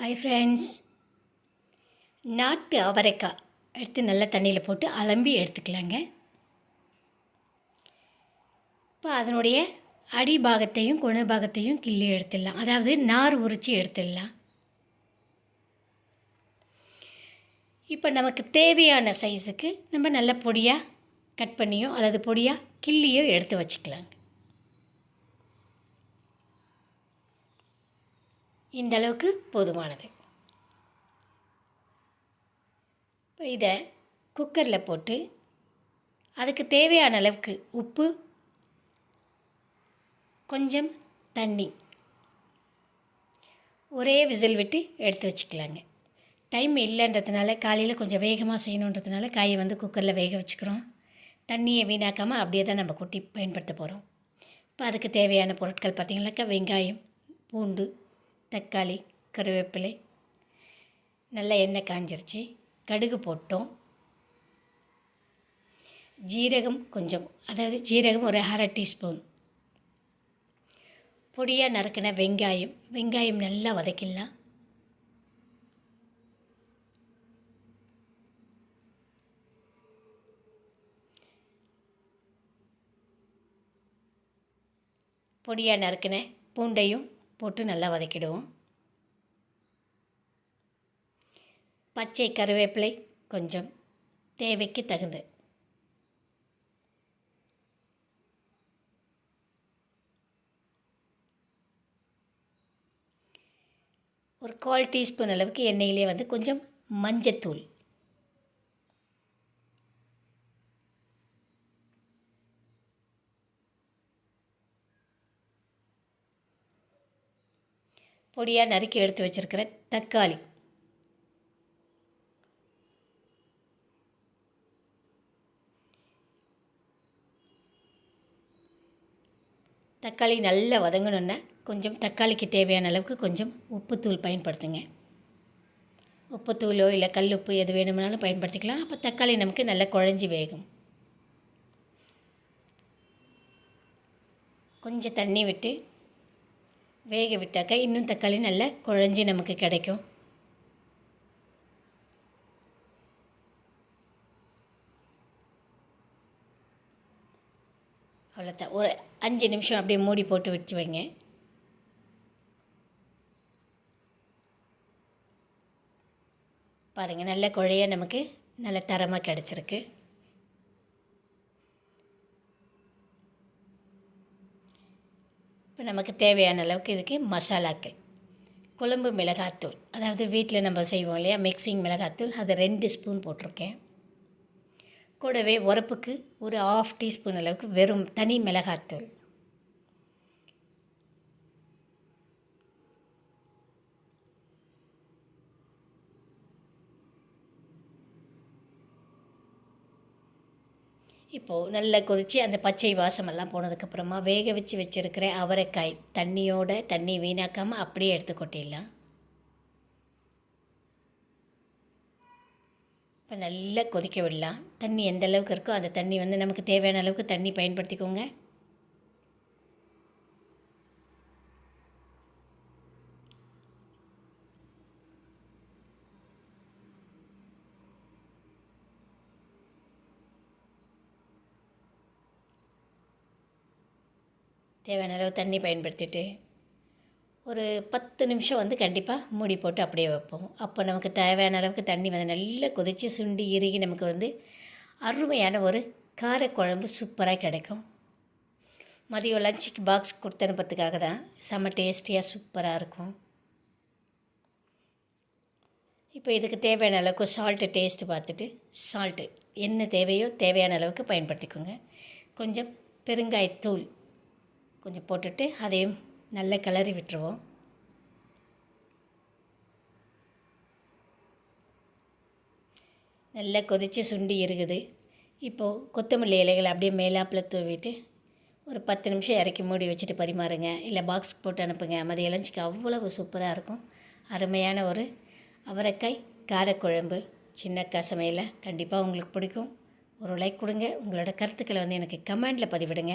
Hi friends நாட்டு அவரைக்காய் எடுத்து நல்ல தண்ணியில் போட்டு அலம்பி எடுத்துக்கலாங்க. இப்போ அதனுடைய அடிபாகத்தையும் குணபாகத்தையும் கிள்ளி எடுத்துடலாம். அதாவது நார் உரித்து எடுத்துடலாம். இப்போ நமக்கு தேவையான சைஸுக்கு நம்ம நல்ல பொடியாக கட் பண்ணியோ அல்லது பொடியாக கிள்ளியோ எடுத்து வச்சுக்கலாங்க. இந்த அளவுக்கு போதுமானது. இப்போ இதை குக்கரில் போட்டு அதுக்கு தேவையான அளவுக்கு உப்பு கொஞ்சம் தண்ணி. ஒரே விசில் விட்டு எடுத்து வச்சுக்கலாங்க. டைம் இல்லைன்றதுனால காலையில் கொஞ்சம் வேகமாக செய்யணுன்றதுனால காயை வந்து குக்கரில் வேக வச்சுக்கிறோம். தண்ணியை வீணாக்காமல் அப்படியே தான் நம்ம கொட்டி பயன்படுத்த போகிறோம் இப்போ அதுக்கு தேவையான பொருட்கள் பார்த்திங்கனாக்கா வெங்காயம் பூண்டு தக்காளி கருவேப்பிலை நல்லா எண்ணெய் காஞ்சிருச்சு கடுகு போட்டோம். ஜீரகம் கொஞ்சம் அதாவது ஜீரகம் ஒரு அரை டீஸ்பூன். பொடியாக நறுக்கின வெங்காயம் வெங்காயம் நல்லா வதக்கிடலாம். பொடியாக நறுக்கின பூண்டையும் போட்டு நல்லா வதக்கிடுவோம். பச்சை கருவேப்பிலை கொஞ்சம் தேவைக்கு தகுந்த ஒரு கால் டீஸ்பூன் அளவுக்கு எண்ணெயிலே வந்து கொஞ்சம் மஞ்சத்தூள் பொடியாக நறுக்கி எடுத்து வச்சுருக்கிற தக்காளி. தக்காளி நல்லா வதங்கணுன்னா கொஞ்சம் தக்காளிக்கு தேவையான அளவுக்கு கொஞ்சம் உப்புத்தூள் பயன்படுத்துங்க. உப்புத்தூளோ இல்லை கல் உப்பு எது வேணும்னாலும் பயன்படுத்திக்கலாம். அப்போ தக்காளி நமக்கு நல்லா குழஞ்சி வேகும். கொஞ்சம் தண்ணி விட்டு வேக விட்டாக்கா இன்னும் தக்காளி நல்லா குழஞ்சி நமக்கு கிடைக்கும். அவ்வளோதான் ஒரு அஞ்சு நிமிஷம் அப்படியே மூடி போட்டு வச்சு வைங்க. பாருங்கள் நல்ல குழைய நமக்கு நல்ல தரமாக கிடச்சிருக்கு. இப்போ நமக்கு தேவையான அளவுக்கு இதுக்கு மசாலாக்கள். குழம்பு மிளகாத்தூள். அதாவது வீட்டில் நம்ம செய்வோம் இல்லையா? மிக்சிங் மிளகாத்தூள். அது ரெண்டு ஸ்பூன் போட்டிருக்கேன். கூடவே உரப்புக்கு ஒரு ஆஃப் டீஸ்பூன் அளவுக்கு வெறும் தனி மிளகாத்தூள். இப்போது நல்லா கொதித்து அந்த பச்சை வாசமெல்லாம் போனதுக்கப்புறமா வேக வச்சு வச்சுருக்கிற அவரைக்காய் தண்ணியோட தண்ணி வீணாக்காமல் அப்படியே எடுத்து கொட்டிடலாம். இப்போ நல்லா கொதிக்க விடலாம். தண்ணி எந்த அளவுக்கு இருக்கோ அந்த தண்ணி வந்து நமக்கு தேவையான அளவுக்கு தண்ணி பயன்படுத்திக்கோங்க. தேவையான அளவு தண்ணி பயன்படுத்திட்டு ஒரு பத்து நிமிஷம் வந்து கண்டிப்பாக மூடி போட்டு அப்படியே வைப்போம். அப்போ நமக்கு தேவையான அளவுக்கு தண்ணி வந்து நல்லா கொதித்து சுண்டி இறுகி நமக்கு வந்து அருமையான ஒரு காரக்குழம்பு சூப்பராக கிடைக்கும். மதியம் லஞ்சுக்கு பாக்ஸ் கொடுத்து அனுப்புறதுக்காக தான் செம்ம டேஸ்டியாக சூப்பராக இருக்கும். இப்போ இதுக்கு தேவையான அளவுக்கு சால்ட்டு டேஸ்ட்டு பார்த்துட்டு சால்ட்டு என்ன தேவையோ தேவையான அளவுக்கு பயன்படுத்திக்கோங்க. கொஞ்சம் பெருங்காயத்தூள் கொஞ்சம் போட்டுட்டு அதையும் நல்லா கிளறி விட்டுருவோம். நல்லா கொதித்து சுண்டி இருக்குது. இப்போது கொத்தமல்லி இலைகளை அப்படியே மேலாப்பில் தூவிட்டு ஒரு பத்து நிமிஷம் இறக்கி மூடி வச்சுட்டு பரிமாறுங்க. இல்லை பாக்ஸ் போட்டு அனுப்புங்க. மதிய லஞ்சுக்கு அவ்வளவு சூப்பராக இருக்கும். அருமையான ஒரு அவரைக்காய் காரக்குழம்பு சின்னக்கா சமையலை கண்டிப்பாக உங்களுக்கு பிடிக்கும். ஒரு லைக் கொடுங்க. உங்களோட கருத்துக்களை வந்து எனக்கு கமெண்டில் பதிவிடுங்க.